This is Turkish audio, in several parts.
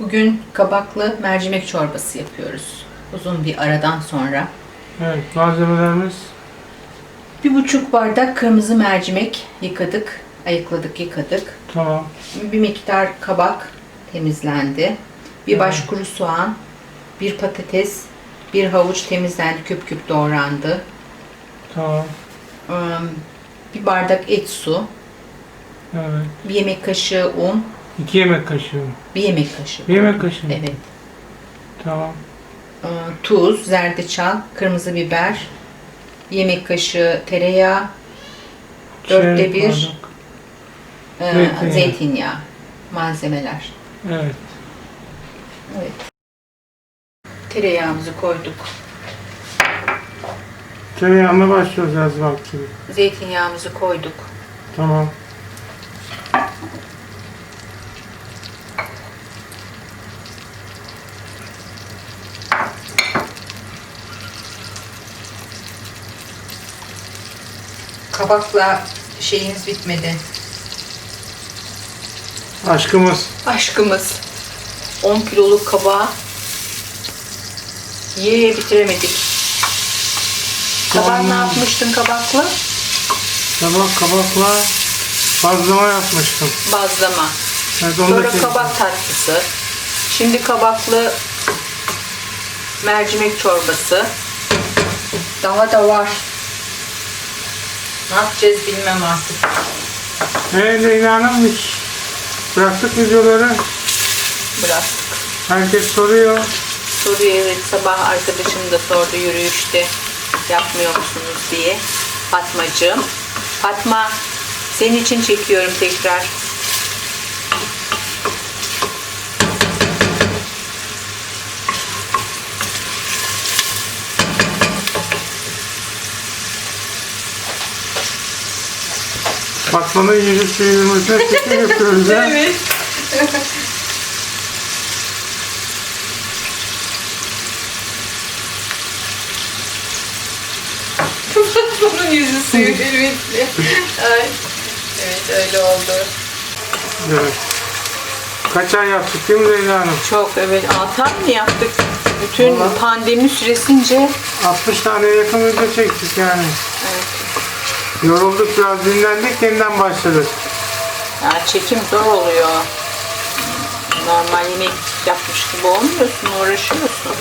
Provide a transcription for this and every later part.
Bugün kabaklı mercimek çorbası yapıyoruz. Uzun bir aradan sonra. Evet, malzemelerimiz Bir buçuk bardak kırmızı mercimek yıkadık, ayıkladık, yıkadık. tamam. Bir miktar kabak temizlendi. Bir baş kuru soğan, bir patates, bir havuç temizlendi, küp küp doğrandı. Tamam. Ee, Bir bardak et su, Evet. bir yemek kaşığı un, 2 yemek kaşığı. bir yemek kaşığı. Bir yemek kaşığı. Evet. Tamam. Ee, Tuz, zerdeçal, kırmızı biber, yemek kaşığı tereyağı, Dörtte Şey, bir. bardak. e, Zeytinyağı. zeytinyağı malzemeler. Evet. Evet. Tereyağımızı koyduk. Tereyağına başlıyoruz az vakti. Zeytinyağımızı koyduk. Tamam. Kabakla şeyimiz bitmedi. Aşkımız. Aşkımız. 10 kiloluk kabağı ye bitiremedik. Kabağı ne yapmıştın kabakla? Kabak kabakla bazlama yapmıştım. Bazlama. Evet, Sonra çektim. kabak tatlısı. Şimdi kabaklı mercimek çorbası. Daha da var. Ne yapacağız bilmem artık. Hanım hiç bıraktık videoları. Bıraktık. Herkes soruyor. Soruyor evet sabah arkadaşım da sordu yürüyüşte yapmıyor musunuz diye. Fatmacığım. Fatma senin için çekiyorum tekrar. Fatma'nın yüzü çevirmesine çekim yapıyoruz ya. Evet. Bunun yüzü suyu hürmetli. Ay. Evet öyle oldu. Evet. Kaç ay yaptık değil mi Leyla Hanım? Çok evet 6 ay mı yaptık? Bütün Vallahi. pandemi süresince 60 taneye yakın video çektik yani. evet, Yorulduk biraz dinlendik yeniden başladık. ya çekim zor oluyor. Normal yemek yapmış gibi olmuyorsun, uğraşıyorsun.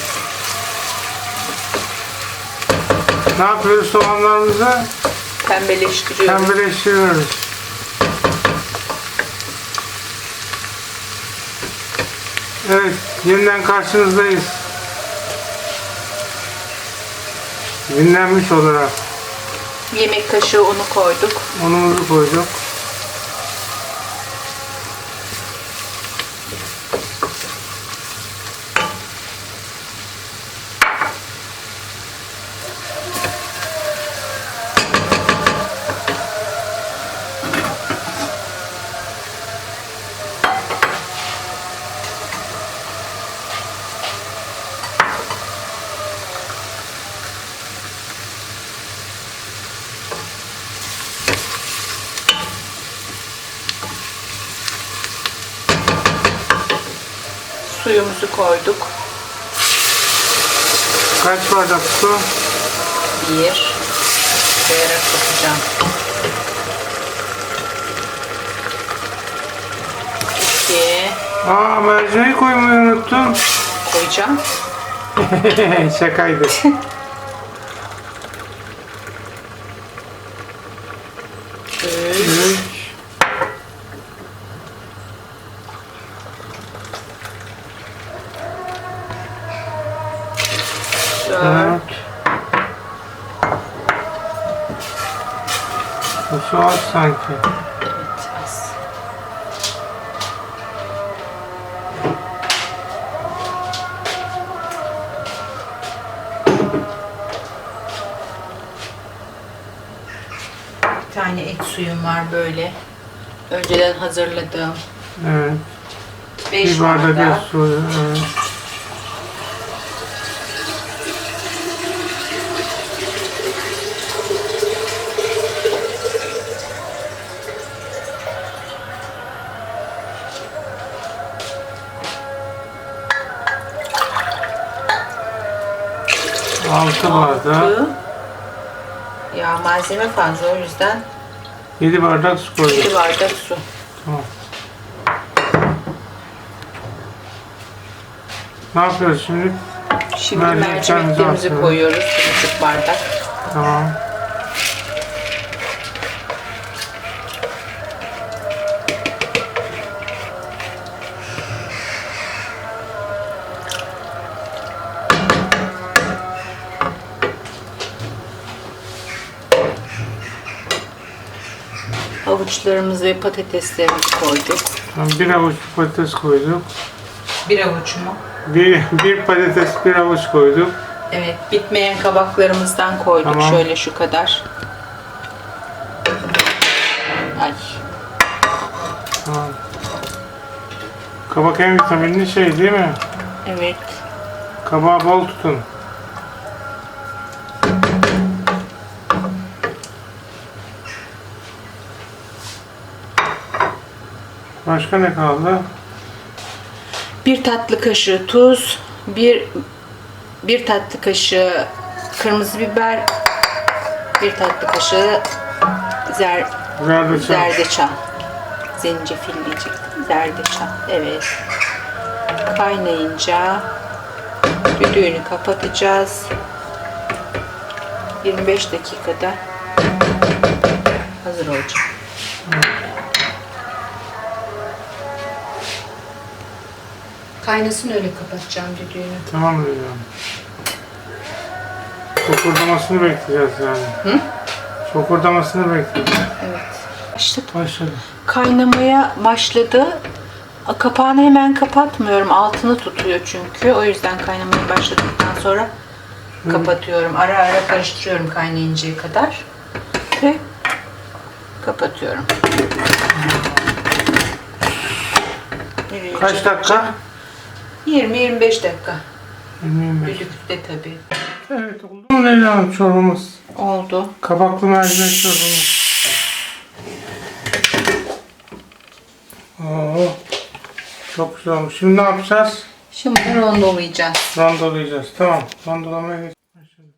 Ne yapıyoruz soğanlarımızı? Pembeleştiriyoruz. Pembeleştiriyoruz. Evet, yeniden karşınızdayız. Dinlenmiş olarak Yemek kaşığı unu koyduk. unumuzu koyduk. Suyumuzu koyduk. Kaç bardak su? Bir. Koyarak bakacağım. İki. Aa, mercimeği koymayı unuttum. Koyacağım. Şakaydı. Bu su az sanki. Evet, az. Bir tane et suyum var böyle. Önceden hazırladığım. Evet. 5 Bir bardak et su. Evet. 6 bardak. Ya malzeme fazla o yüzden 7 bardak su koyduk. 2 bardak su. Tamam. Ne yapıyoruz şimdi? Şimdi Mercimeklerimizi mercimeklerimizi koyuyoruz. Bir buçuk bardak. Tamam. Havuçlarımızı ve patateslerimizi koyduk. Bir avuç patates koyduk. Bir avuç mu? Bir, bir patates, bir avuç koyduk. Evet, bitmeyen kabaklarımızdan koyduk Tamam. şöyle şu kadar. Ay, Tamam. Kabak en vitaminli şey değil mi? evet. Kabağı bol tutun. Başka ne kaldı? Bir tatlı kaşığı tuz, bir bir tatlı kaşığı kırmızı biber, bir tatlı kaşığı zer, Zerdeçal. zerdeçal. Zencefil diyecektim. Zerdeçal. Evet. Kaynayınca düdüğünü kapatacağız. 25 dakikada hazır olacak. Kaynasın öyle kapatacağım düdüğünü. Tamam diyorum. Fokurdamasını bekleyeceğiz yani. Hı? Fokurdamasını bekleyeceğiz. Evet. Başladı. Başladı. Kaynamaya başladı. Kapağını hemen kapatmıyorum. Altını tutuyor çünkü. O yüzden kaynamaya başladıktan sonra kapatıyorum. Ara ara karıştırıyorum kaynayıncaya kadar. Ve kapatıyorum. Kaç dakika? 20-25 dakika. 25. Düdükte tabii. Evet oldu mu Leyla Hanım çorbamız? Oldu. Kabaklı mercimek çorbamız. Oo, çok güzel olmuş. Şimdi ne yapacağız? Şimdi rondolayacağız. Rondolayacağız. Tamam. Rondolamaya geç. Başladık.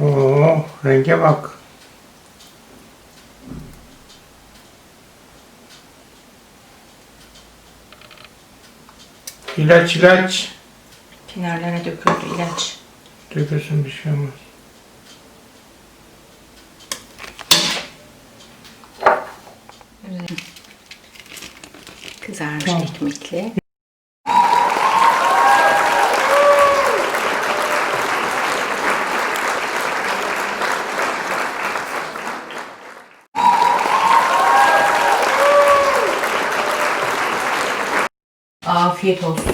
Oo, renge bak. İlaç ilaç. Kenarlara döküldü ilaç. Dökülsün bir şey olmaz. Kızarmış Tamam. ekmekle. pupils.